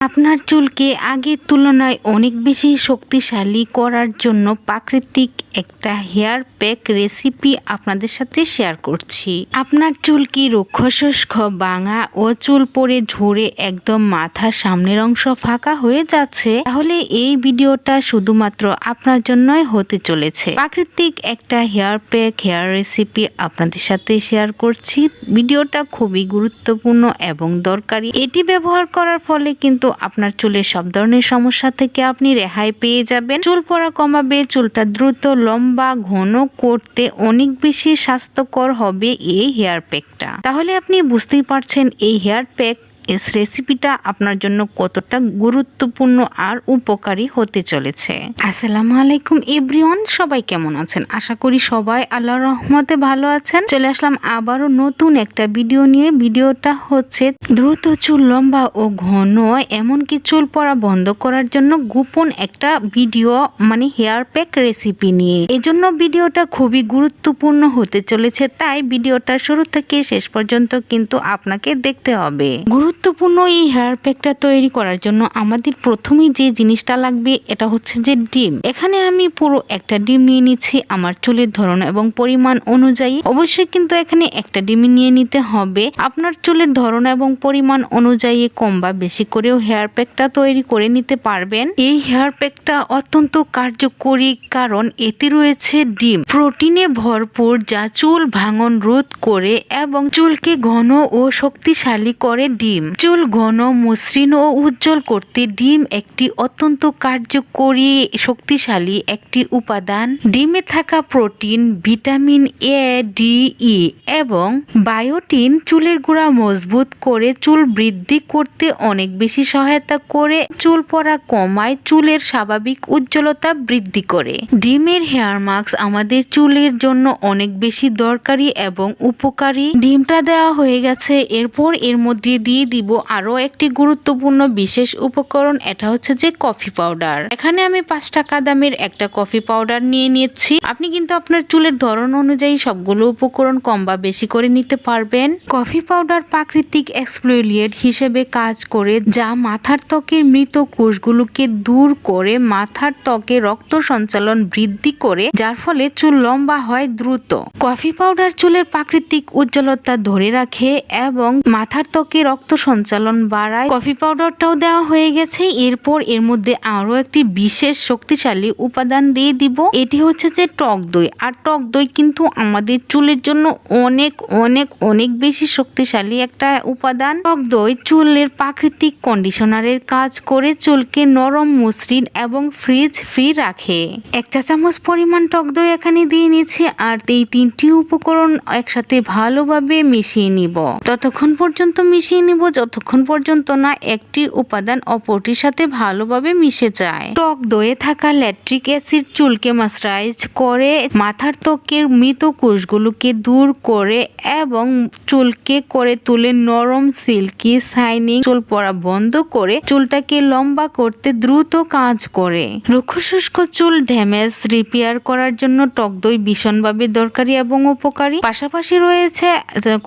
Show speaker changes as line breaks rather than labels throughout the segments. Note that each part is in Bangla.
আপনার চুলকে আগের তুলনায় অনেক বেশি শক্তিশালী করার জন্য প্রাকৃতিক একটা হেয়ার প্যাক রেসিপি আপনাদের সাথে শেয়ার করছি। আপনার চুল কি রুক্ষ শুষ্ক বাঙা ও চুল পরে ঝরে একদম মাথার সামনের অংশ ফাঁকা হয়ে যাচ্ছে, তাহলে এই ভিডিওটা শুধুমাত্র আপনার জন্যই হতে চলেছে। প্রাকৃতিক একটা হেয়ার প্যাক, হেয়ার রেসিপি আপনাদের সাথে শেয়ার করছি। ভিডিওটা খুবই গুরুত্বপূর্ণ এবং দরকারি। এটি ব্যবহার করার ফলে কিন্তু আপনার চুলের সব ধরনের সমস্যা থেকে আপনি রেহাই পেয়ে যাবেন। চুল পড়া কমাবে, চুলটা দ্রুত, লম্বা, ঘন করতে অনেক বেশি স্বাস্থ্যকর হবে এই হেয়ার প্যাকটা। তাহলে আপনি বুঝতেই পারছেন এই হেয়ার প্যাক এস রেসিপিটা আপনার জন্য কতটা গুরুত্বপূর্ণ আর উপকারী হতে চলেছে। আসসালামু আলাইকুম এভরিওয়ান, সবাই কেমন আছেন? আশা করি সবাই আল্লাহর রহমতে ভালো আছেন। চলে আসলাম আবারও নতুন একটা ভিডিও নিয়ে। ভিডিওটা হচ্ছে দ্রুত চুল লম্বা ও ঘন এমনকি চুল পড়া বন্ধ করার জন্য গোপন একটা ভিডিও মানে হেয়ার প্যাক রেসিপি নিয়ে। এজন্য ভিডিওটা খুবই গুরুত্বপূর্ণ হতে চলেছে, তাই ভিডিওটা শুরু থেকে শেষ পর্যন্ত কিন্তু আপনাকে দেখতে হবে। গুরুত্বপূর্ণ এই হেয়ার প্যাকটা তৈরি করার জন্য আমাদের প্রথমেই যে জিনিসটা লাগবে এটা হচ্ছে যে ডিম। এখানে আমি পুরো একটা ডিম নিয়ে নিচ্ছি আমার চুলের ধরন এবং পরিমাণ অনুযায়ী। অবশ্যই কিন্তু এখানে একটা ডিম নিয়ে নিতে হবে। আপনার চুলের ধরন এবং পরিমাণ অনুযায়ী কম বা বেশি করেও হেয়ার প্যাকটা তৈরি করে নিতে পারবেন। এই হেয়ার প্যাকটা অত্যন্ত কার্যকরী কারণ এতে রয়েছে ডিম। প্রোটিনে ভরপুর যা চুল ভাঙন রোধ করে এবং চুলকে ঘন ও শক্তিশালী করে ডিম। চুল ঘন, মসৃণ ও উজ্জ্বল করতে ডিম একটি অত্যন্ত কার্যকরী, শক্তিশালী একটি উপাদান। ডিমে থাকা protein, vitamin A D E এবং বায়োটিন চুলের গোড়া মজবুত করে চুল বৃদ্ধি করতে অনেক বেশি সহায়তা করে। চুল পড়া কমায়, চুলের স্বাভাবিক উজ্জ্বলতা বৃদ্ধি করে। ডিমের হেয়ার মাস্ক আমাদের চুলের জন্য অনেক বেশি দরকারি এবং উপকারী। ডিমটা দেওয়া হয়ে গেছে, এরপর এর মধ্যে দিয়ে দিব আরও একটি গুরুত্বপূর্ণ বিশেষ উপকরণ, এটা হচ্ছে যে কফি পাউডার। এখানে আমি পাঁচ টাকা দামের একটা কফি পাউডার নিয়ে নিচ্ছি আপনি কিন্তু আপনার চুলের ধরন অনুযায়ী সবগুলো উপকরণ কম বা বেশি করে নিতে পারবেন। কফি পাউডার প্রাকৃতিক এক্সপ্লোলিয়েট হিসেবে কাজ করে, যা মাথার ত্বকের মৃত কোষগুলোকে দূর করে, মাথার ত্বকে রক্ত সঞ্চালন বৃদ্ধি করে, যার ফলে চুল লম্বা হয় দ্রুত। কফি পাউডার চুলের প্রাকৃতিক উজ্জ্বলতা ধরে রাখে এবং মাথার ত্বকে রক্ত সঞ্চালন বাড়ায়। কফি পাউডারটাও দেওয়া হয়ে গেছে। এরপর এর মধ্যে আরও একটি বিশেষ শক্তিশালী উপাদান দিয়ে দিব। এটি হচ্ছে যে টক দই। আর টক দই কিন্তু আমাদের চুলের জন্য অনেক অনেক অনেক বেশি শক্তিশালী একটা উপাদান। টক দই চুলের প্রাকৃতিক কন্ডিশনারের কাজ করে চুলকে নরম মসৃণ এবং ফ্রিজ ফ্রি রাখে। এক চা চামচ পরিমাণ টক দই এখানে দিয়ে নিচ্ছি আর এই তিনটি উপকরণ একসাথে ভালোভাবে মিশিয়ে নিব। ততক্ষণ পর্যন্ত মিশিয়ে নিব যতক্ষণ পর্যন্ত না একটি উপাদান অপরটির সাথে ভালোভাবে মিশে যায়। টক দইয়ে থাকা ল্যাট্রিক অ্যাসিড চুলকে মাস্টারাইজ করে, মাথার ত্বকের মৃত কোষগুলোকে দূর করে এবং চুলকে করে তুলে নরম সিল্কি শাইনিং চুল পড়া বন্ধ করে চুলটাকে লম্বা করতে দ্রুত কাজ করে। রুক্ষ শুষ্ক চুল ড্যামেজ রিপেয়ার করার জন্য টক দই ভীষণভাবে দরকারি এবং উপকারী। পাশাপাশি রয়েছে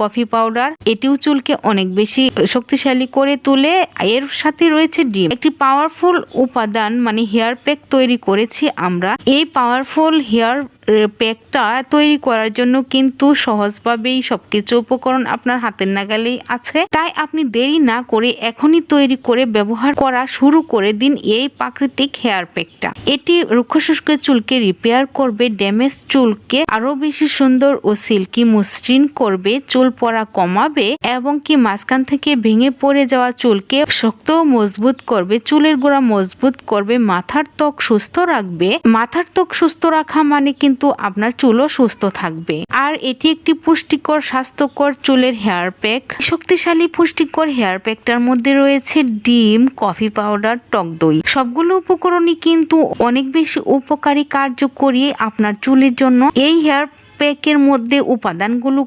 কফি পাউডার। এটিও চুলকে অনেক বেশি শক্তিশালী করে তুলে এর সাথে রয়েছে ডিম। একটি পাওয়ারফুল উপাদান মানে হেয়ার প্যাক তৈরি করেছি আমরা। এই পাওয়ারফুল হেয়ার প্যাকটা তৈরি করার জন্য কিন্তু সহজভাবেই সবকিছু উপকরণ আপনার হাতের নাগালেই আছে। তাই আপনি দেরি না করে এখনই তৈরি করে ব্যবহার করা শুরু করে দিন এই প্রাকৃতিক হেয়ার প্যাকটা এটি রুক্ষ শুষ্ক চুলকে রিপেয়ার করবে ড্যামেজ চুলকে আরও বেশি সুন্দর ও সিল্কি মসৃণ করবে, চুল পড়া কমাবে এবং কি মাঝখান থেকে ভেঙে পড়ে যাওয়া চুলকে শক্ত মজবুত করবে, চুলের গোড়া মজবুত করবে, মাথার ত্বক সুস্থ রাখবে। মাথার ত্বক সুস্থ রাখা মানে কিন্তু আপনার চুলও সুস্থ থাকবে। আর এটি একটি পুষ্টিকর, স্বাস্থ্যকর চুলের হেয়ার প্যাক শক্তিশালী, পুষ্টিকর হেয়ার প্যাকটার মধ্যে রয়েছে ডিম, কফি পাউডার, টক দই। সবগুলো উপকরণই কিন্তু অনেক বেশি উপকারী, কার্যকরী আপনার চুলের জন্য। এই হেয়ার প্যাকের মধ্যে উপাদানগুলো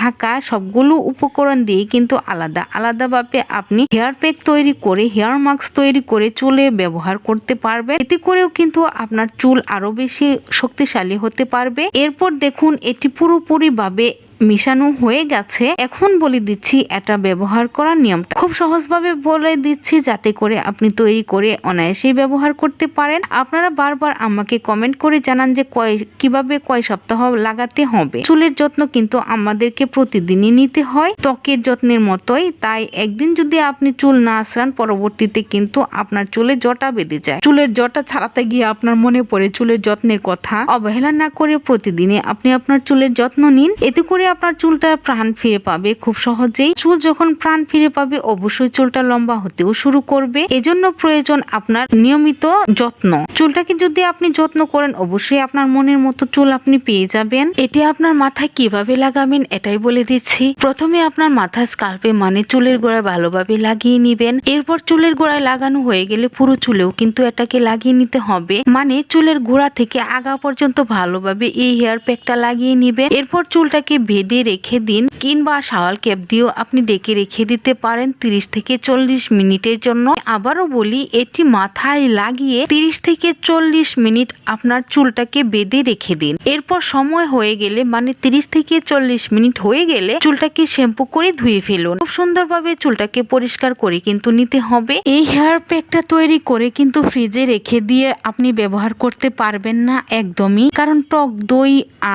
থাকা সবগুলো উপকরণ দিয়ে কিন্তু আলাদা। আলাদাভাবে আপনি হেয়ার প্যাক তৈরি করে, হেয়ার মাস্ক তৈরি করে চুলে ব্যবহার করতে পারবেন। এতে করেও কিন্তু আপনার চুল আরও বেশি শক্তিশালী হতে পারবে। এরপর দেখুন এটি পুরোপুরি ভাবে মিশানো হয়ে গেছে, এখন বলে দিচ্ছি এটা ব্যবহার করার নিয়মটা। খুব সহজভাবে বলে দিচ্ছি যাতে করে আপনি তৈরি করে অনায়াসেই ব্যবহার করতে পারেন। আপনারা বারবার আমাকে কমেন্ট করে জানান যে কয়, কীভাবে কয় সপ্তাহ লাগাতে হবে। চুলের যত্ন কিন্তু আমাদেরকে প্রতিদিনই নিতে হয়, ত্বকের যত্নের মতোই। তাই একদিন যদি আপনি চুল না আশ্রান, পরবর্তীতে কিন্তু আপনার চুলে জটা বেঁধে যায়। চুলের জটা ছাড়াতে গিয়ে আপনার মনে পড়ে চুলের যত্নের কথা। অবহেলা না করে প্রতিদিনে আপনি আপনার চুলের যত্ন নিন। এতে করে আপনার চুলটা প্রাণ ফিরে পাবে খুব সহজেই। চুল যখন প্রাণ ফিরে পাবে, অবশ্যই চুলটা লম্বা হতেও শুরু করবে। এজন্য প্রয়োজন আপনার নিয়মিত যত্ন। চুলটাকে যদি আপনি যত্ন করেন, অবশ্যই আপনার মনের মতো চুল আপনি পেয়ে যাবেন। এটি আপনার মাথায় কীভাবে লাগাবেন, এটাই বলে দিচ্ছি। প্রথমে আপনার মাথা স্কাল্পে মানে চুলের গোড়ায় ভালোভাবে লাগিয়ে নিবেন। এরপর চুলের গোড়ায় লাগানো হয়ে গেলে পুরো চুলেও কিন্তু এটাকে লাগিয়ে নিতে হবে। মানে চুলের গোড়া থেকে আগা পর্যন্ত ভালোভাবে এই হেয়ার প্যাকটা লাগিয়ে নিবেন। এরপর চুলটাকে বেঁধে রেখে দিন কিংবা শাওয়াল ক্যাপ দিয়েও আপনি ডেকে রেখে দিতে পারেন তিরিশ থেকে চল্লিশ মিনিটের জন্য। আবারও বলি, এটি মাথায় লাগিয়ে তিরিশ থেকে চল্লিশ মিনিট আপনার চুলটাকে বেঁধে রেখে দিন। এরপর সময় হয়ে গেলে মানে তিরিশ থেকে চল্লিশ মিনিট হয়ে গেলে চুলটাকে শ্যাম্পু করে ধুয়ে ফেলুন। খুব সুন্দরভাবে চুলটাকে পরিষ্কার করে কিন্তু নিতে হবে। এই হেয়ার প্যাকটা তৈরি করে কিন্তু ফ্রিজে রেখে দিয়ে আপনি ব্যবহার করতে পারবেন না একদমই। কারণ টক দই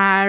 আর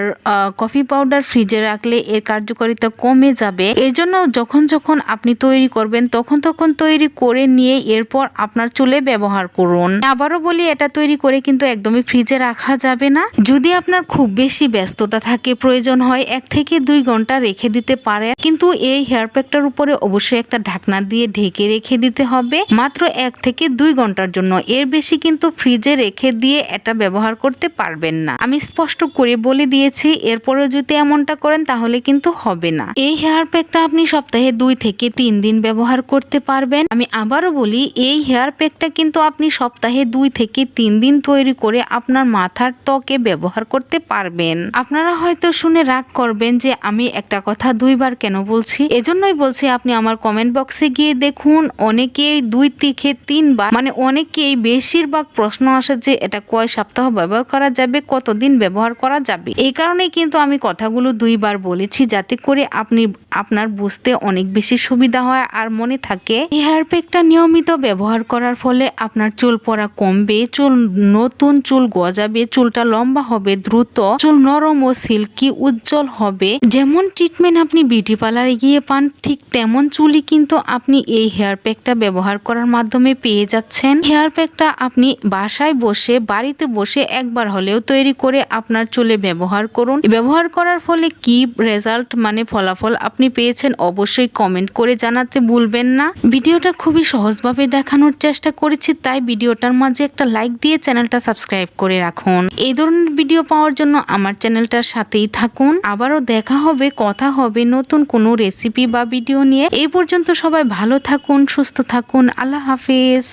কফি পাউডার ফ্রিজে রাখলে এর কার্যকারিতা কমে যাবে। এই জন্য যখন যখন আপনি তৈরি করবেন, তখন তখন তৈরি করে নিয়ে এরপর আপনার চুলে ব্যবহার করুন। আবারও বলি, এটা তৈরি করে কিন্তু একদমই ফ্রিজে রাখা যাবে না। যদি আপনার খুব বেশি ব্যস্ততা থাকে, প্রয়োজন হয় এক থেকে দুই ঘণ্টা রেখে দিতে পারে কিন্তু এই হেয়ার প্যাকটার উপরে অবশ্যই একটা ঢাকনা দিয়ে ঢেকে রেখে দিতে হবে। মাত্র এক থেকে দুই ঘণ্টার জন্য। এর বেশি কিন্তু ফ্রিজে রেখে দিয়ে এটা ব্যবহার করতে পারবেন না। আমি স্পষ্ট করে বলে দিয়েছি এরপরে যদি এমনটা করেন, তাহলে কিন্তু হবে না। এই হেয়ার প্যাকটা আপনি সপ্তাহে দুই থেকে তিন দিন ব্যবহার করতে পারবেন। আমি আবারও বলি, এই হেয়ার প্যাকটা কিন্তু আপনি সপ্তাহে দুই থেকে তিন দিন তৈরি করে আপনার মাথার ত্বকে ব্যবহার করতে পারবেন। আপনারা হয়তো শুনে রাগ করবেন যে, আমি একটা কথা দুইবার কেন বলছি? এজন্যই বলছি, আপনি আমার কমেন্ট বক্সে গিয়ে দেখুন, অনেকেই দুই থেকে তিনবার মানে অনেকেই বেশিরভাগ প্রশ্ন আসে যে, এটা কয় সপ্তাহ ব্যবহার করা যাবে, কতদিন ব্যবহার করা যাবে? এই কারণেই কিন্তু আমি কথাগুলো দুইবার বলেছি যাতে করে আপনি, আপনার বুঝতে অনেক বেশি সুবিধা হয় আর মনে থাকে হেয়ার প্যাকটা নিয়মিত ব্যবহার করার ফলে আপনার চুল পড়া কমবে, চুল নতুন চুল গজাবে, চুলটা লম্বা হবে, দ্রুত চুল নরম ও সিল্কি উজ্জ্বল হবে। যেমন ট্রিটমেন্ট আপনি বিউটি পার্লারে গিয়ে পান, ঠিক তেমন চুলই কিন্তু আপনি এই হেয়ার প্যাকটা ব্যবহার করার মাধ্যমে পেয়ে যাচ্ছেন। হেয়ার প্যাকটা আপনি বাসায় বসে, বাড়িতে বসে একবার হলেও তৈরি করে আপনার চুলে ব্যবহার করুন। ব্যবহার করার ফলে কি রেজাল্ট মানে ফলাফল আপনি পেয়েছেন অবশ্যই কমেন্ট করে জানাতে ভুলবেন না। ভিডিওটা খুবই সহজভাবে দেখানোর চেষ্টা করেছি, তাই ভিডিওটার মাঝে একটা লাইক দিয়ে চ্যানেলটা সাবস্ক্রাইব করে রাখুন। এই ধরনের ভিডিও পাওয়ার জন্য আমার চ্যানেলটার সাথেই থাকুন। আবারও দেখা হবে, কথা হবে নতুন কোনো রেসিপি বা ভিডিও নিয়ে। এই পর্যন্ত সবাই ভালো থাকুন, সুস্থ থাকুন। আল্লাহ হাফিজ।